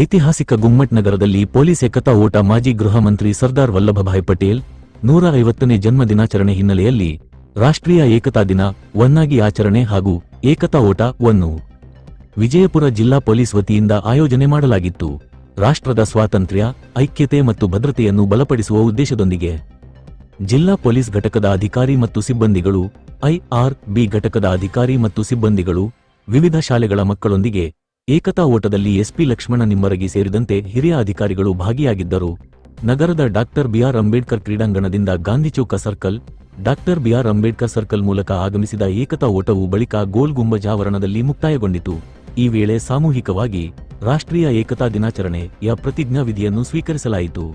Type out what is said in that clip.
ಐತಿಹಾಸಿಕ ಗುಮ್ಮಟ್ ನಗರದಲ್ಲಿ ಪೊಲೀಸ್ ಏಕತಾ ಓಟ ಮಾಜಿ ಗೃಹ ಮಂತ್ರಿ ಸರ್ದಾರ್ ವಲ್ಲಭಭಾಯ್ ಪಟೇಲ್ ನೂರ ಐವತ್ತನೇ ಜನ್ಮ ದಿನಾಚರಣೆ ಹಿನ್ನೆಲೆಯಲ್ಲಿ ರಾಷ್ಟ್ರೀಯ ಏಕತಾ ದಿನ ಒನ್ನಾಗಿ ಆಚರಣೆ ಹಾಗೂ ಏಕತಾ ಓಟ ವನ್ನು ವಿಜಯಪುರ ಜಿಲ್ಲಾ ಪೊಲೀಸ್ ವತಿಯಿಂದ ಆಯೋಜನೆ ಮಾಡಲಾಗಿತ್ತು. ರಾಷ್ಟ್ರದ ಸ್ವಾತಂತ್ರ್ಯ, ಐಕ್ಯತೆ ಮತ್ತು ಭದ್ರತೆಯನ್ನು ಬಲಪಡಿಸುವ ಉದ್ದೇಶದೊಂದಿಗೆ ಜಿಲ್ಲಾ ಪೊಲೀಸ್ ಘಟಕದ ಅಧಿಕಾರಿ ಮತ್ತು ಸಿಬ್ಬಂದಿಗಳು ಐಆರ್ಬಿ ಘಟಕದ ಅಧಿಕಾರಿ ಮತ್ತು ಸಿಬ್ಬಂದಿಗಳು ವಿವಿಧ ಶಾಲೆಗಳ ಮಕ್ಕಳೊಂದಿಗೆ ಏಕತಾ ಓಟದಲ್ಲಿ ಎಸ್ಪಿ ಲಕ್ಷ್ಮಣ ನಿಮ್ಮರಗಿ ಸೇರಿದಂತೆ ಹಿರಿಯ ಅಧಿಕಾರಿಗಳು ಭಾಗಿಯಾಗಿದ್ದರು. ನಗರದ doctor BR Ambedkar ಕ್ರೀಡಾಂಗಣದಿಂದ Gandhi chowk circle, doctor BR Ambedkar circle ಮೂಲಕ ಆಗಮಿಸಿದ ಏಕತಾ ಓಟವು ಬಳಿಕ ಗೋಲ್ ಗುಂಬಜ್ ಆವರಣದಲ್ಲಿ ಮುಕ್ತಾಯಗೊಂಡಿತು. ಈ ವೇಳೆ ಸಾಮೂಹಿಕವಾಗಿ ರಾಷ್ಟ್ರೀಯ ಏಕತಾ ದಿನಾಚರಣೆಯ ಪ್ರತಿಜ್ಞಾ ವಿಧಿಯನ್ನು ಸ್ವೀಕರಿಸಲಾಯಿತು.